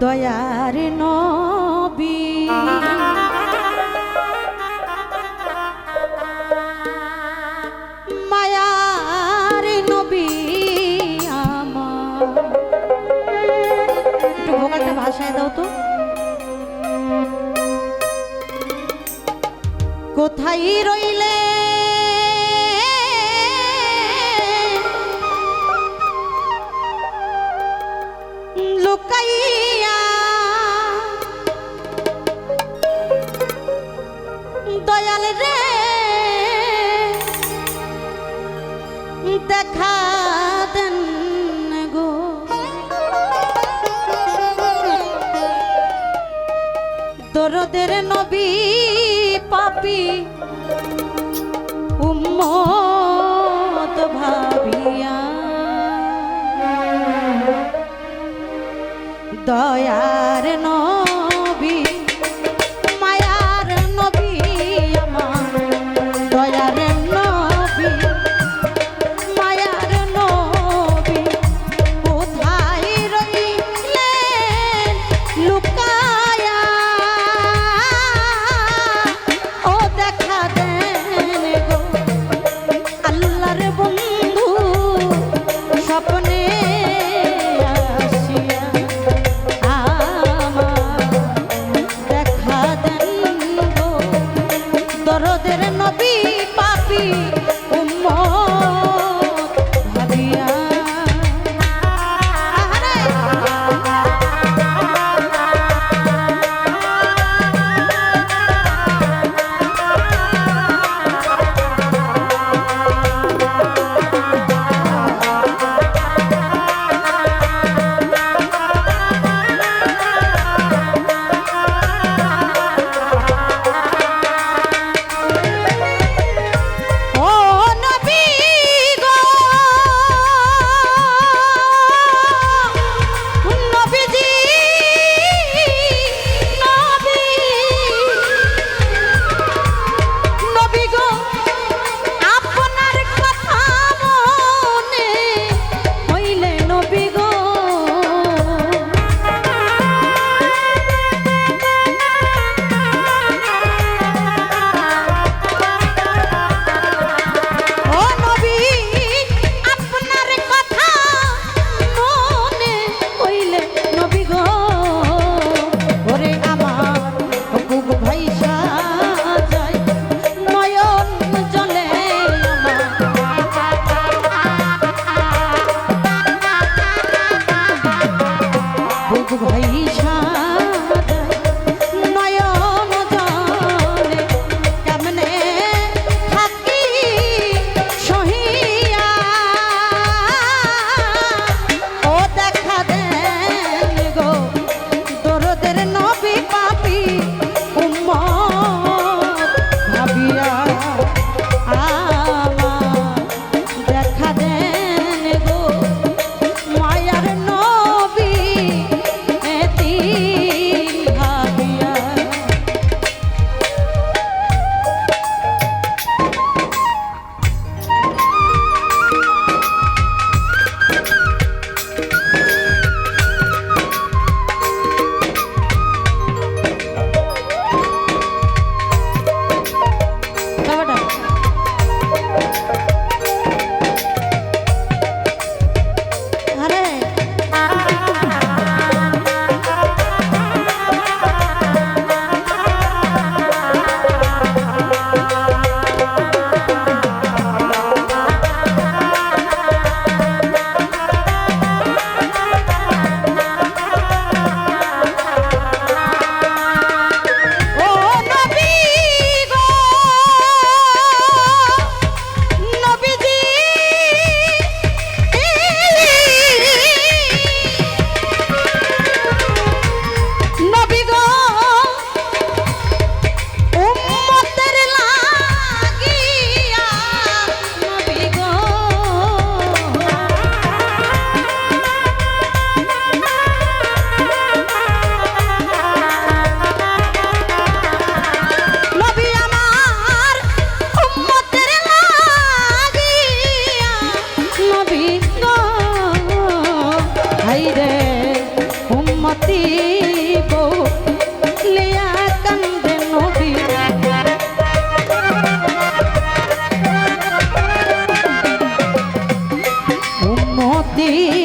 দয়ার নবী। মায়ার নবী আমার। একটু ভাষায় দাও তো। কোথায় রইলে দরদের নবী পাপি। উম্মত ভাবিয়া। দয়া উম্মতি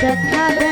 श्रद्धा